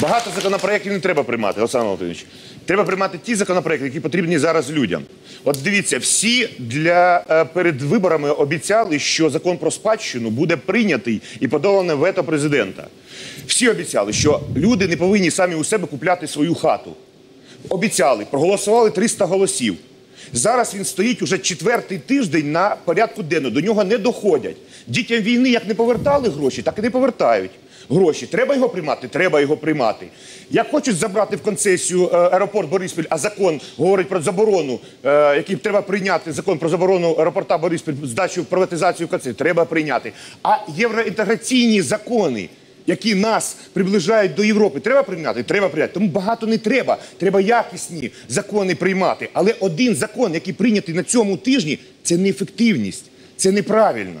Багато законопроєктів не треба приймати, Олександр Володимирович. Треба приймати ті законопроекти, які потрібні зараз людям. От дивіться, всі для е, перед виборами обіцяли, що закон про спадщину буде прийнятий і подолане вето президента. Всі обіцяли, що люди не повинні самі у себе купляти свою хату. Обіцяли, проголосували 300 голосів. Зараз він стоїть уже четвертий тиждень на порядку денного. До нього не доходять. Дітям війни як не повертали гроші, так і не повертають гроші. Треба його приймати? Треба його приймати. Як хочуть забрати в концесію е, аеропорт Бориспіль, а закон говорить про заборону, е, який треба прийняти, закон про заборону аеропорта Бориспіль, здачу приватизацію в треба прийняти. А євроінтеграційні закони, які нас приближають до Європи. Треба прийняти? Треба прийняти. Тому багато не треба. Треба якісні закони приймати. Але один закон, який прийнятий на цьому тижні, це неефективність, це неправильно.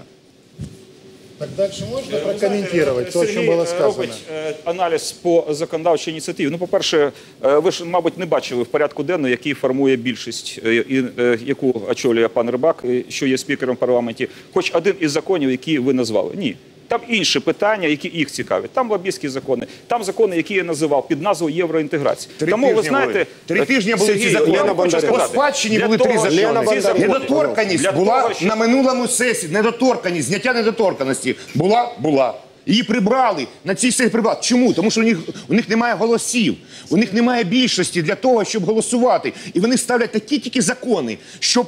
Так дальше можна прокоментувати те, що было е, сказано? робить е, аналіз по законодавчій ініціативі. Ну, по-перше, е, ви ж, мабуть, не бачили в порядку денного, який формує більшість, е, е, яку очолює пан Рибак, що є спікером в парламенті, хоч один із законів, які ви назвали. Ні. Там інші питання, які їх цікавлять. Там лобістські закони, там закони, які я називав під назвою євроінтеграції. Три Тому ви знаєте. Три е, тижні були ці закони. По спадщині були три закони. Для була на минулому сесії. Недоторканність, зняття недоторканості. Була? Була. Її прибрали. На цій сесії прибрали. Чому? Тому що у них, у них немає голосів. У них немає більшості для того, щоб голосувати. І вони ставлять такі тільки закони, щоб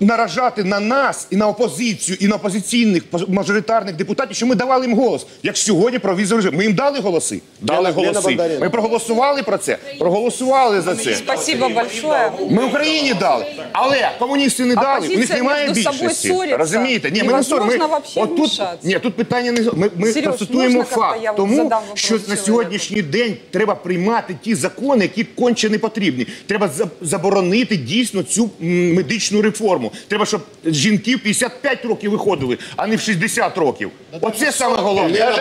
наражати на нас і на опозицію, і на опозиційних мажоритарних депутатів, що ми давали їм голос. Як сьогодні про візовий режим. Ми їм дали голоси? Дали голоси. Ми проголосували про це? Проголосували за це. Спасибо большое. Ми Україні дали, але комуністи не дали. У них немає більшості. Розумієте? Ні, ми не ссоримо. Ми от тут, ні, тут питання не ми, ми констатуємо факт. Тому що на сьогоднішній день треба приймати ті закони, які конче не потрібні. Треба заборонити дійсно цю медичну реформу. Треба, щоб жінки в 55 років виходили, а не в 60 років. Оце саме головне.